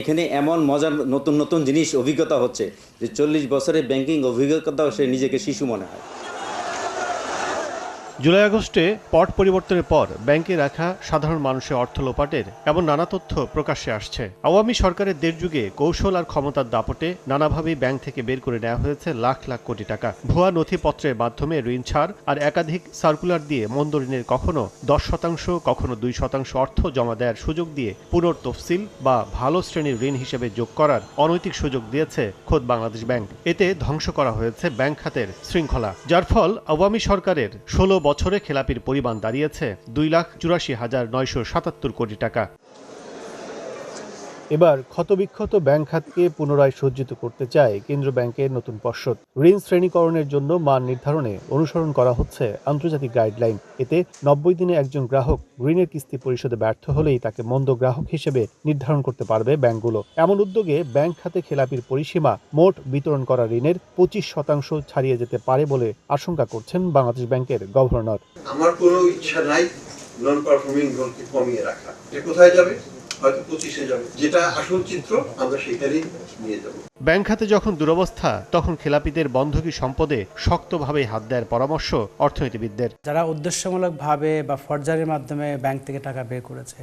এখানে এমন মজার নতুন নতুন জিনিস, অভিজ্ঞতা হচ্ছে যে চল্লিশ বছরের ব্যাংকিং অভিজ্ঞতাও সে নিজেকে শিশু মনে হয়। জুলাই আগস্টে পট পরিবর্তনের পর ব্যাংকে রাখা সাধারণ মানুষের অর্থ লোপাটের এমন নানা তথ্য প্রকাশ্যে আসছে। আওয়ামী সরকারের দেড় যুগে কৌশল আর ক্ষমতার দাপটে নানাভাবেই ব্যাংক থেকে বের করে নেওয়া হয়েছে লাখ লাখ কোটি টাকা। ভুয়া নথিপত্রের মাধ্যমে ঋণ ছাড় আর একাধিক সার্কুলার দিয়ে মন্দ ঋণের কখনো দশ শতাংশ, কখনো দুই শতাংশ অর্থ জমা দেওয়ার সুযোগ দিয়ে পুনর তফসিল বা ভালো শ্রেণির ঋণ হিসেবে যোগ করার অনৈতিক সুযোগ দিয়েছে খোদ বাংলাদেশ ব্যাংক। এতে ধ্বংস করা হয়েছে ব্যাংক খাতের শৃঙ্খলা। যার ফল আওয়ামী সরকারের ষোলো বছরে খেলাপির পরিমাণ দাঁড়িয়েছে দুই লাখ চুরাশি হাজার নয়শো সাতাত্তর কোটি টাকা। এবার ক্ষতবিক্ষত ব্যাংক খাতকে পুনরায় সজ্জিত করতে চায় কেন্দ্র ব্যাংকের নতুন পর্ষদ। ঋণ শ্রেণীকরণের জন্য মান নির্ধারণে অনুসরণ করা হচ্ছে আন্তর্জাতিক গাইডলাইন। এতে নব্বই দিনে একজন গ্রাহক ঋণের কিস্তি পরিশোধে ব্যর্থ হলেই তাকে মন্দ গ্রাহক হিসেবে নির্ধারণ করতে পারবে ব্যাংকগুলো। এমন উদ্যোগে ব্যাংক খাতে খেলাপির পরিসীমা মোট বিতরণ করা ঋণের পঁচিশ শতাংশ ছাড়িয়ে যেতে পারে বলে আশঙ্কা করছেন বাংলাদেশ ব্যাংকের গভর্নর। আমার কোনো ইচ্ছা নাই নন পারফর্মিং লোনকে কমিয়ে রাখা। কোথায় যাবে? হয়তো পঁচিশে যাবে। যেটা আসল চিত্র আমরা সেখানেই নিয়ে যাব। ব্যাংক খাতে যখন দুরবস্থা তখন খেলাপিদের বন্ধকি সম্পদে শক্তভাবে হাত দেওয়ার পরামর্শ অর্থনীতিবিদদের। যারা উদ্দেশ্যমূলকভাবে বা ফরজারির মাধ্যমে ব্যাংক থেকে টাকা বের করেছে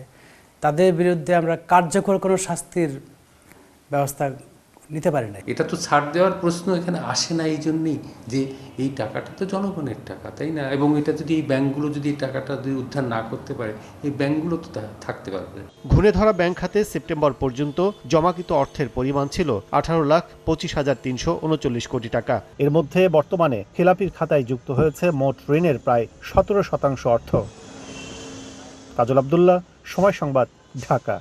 তাদের বিরুদ্ধে আমরা কার্যকর কোনো শাস্তির ব্যবস্থা নিতে পারে না এটা তো ছাড় দেওয়ার প্রশ্ন এখানে আসে না এই জন্যেই যে এই টাকাটা তো জনগণের টাকা তাই না? এবং এটা যদি এই ব্যাংকগুলো যদি এই টাকাটা যদি উদ্ধার না করতে পারে এই ব্যাংকগুলো তো থাকতে পারবে। ঘুরে ধরা ব্যাংক খাতে সেপ্টেম্বর পর্যন্ত জমাকৃত অর্থের পরিমাণ ছিল আঠারো লাখ পঁচিশ হাজার তিনশো উনচল্লিশ কোটি টাকা। এর মধ্যে বর্তমানে খেলাপির খাতায় যুক্ত হয়েছে মোট ঋণের প্রায় সতেরো শতাংশ অর্থ। কাজল আবদুল্লাহ সময় সংবাদ ঢাকা।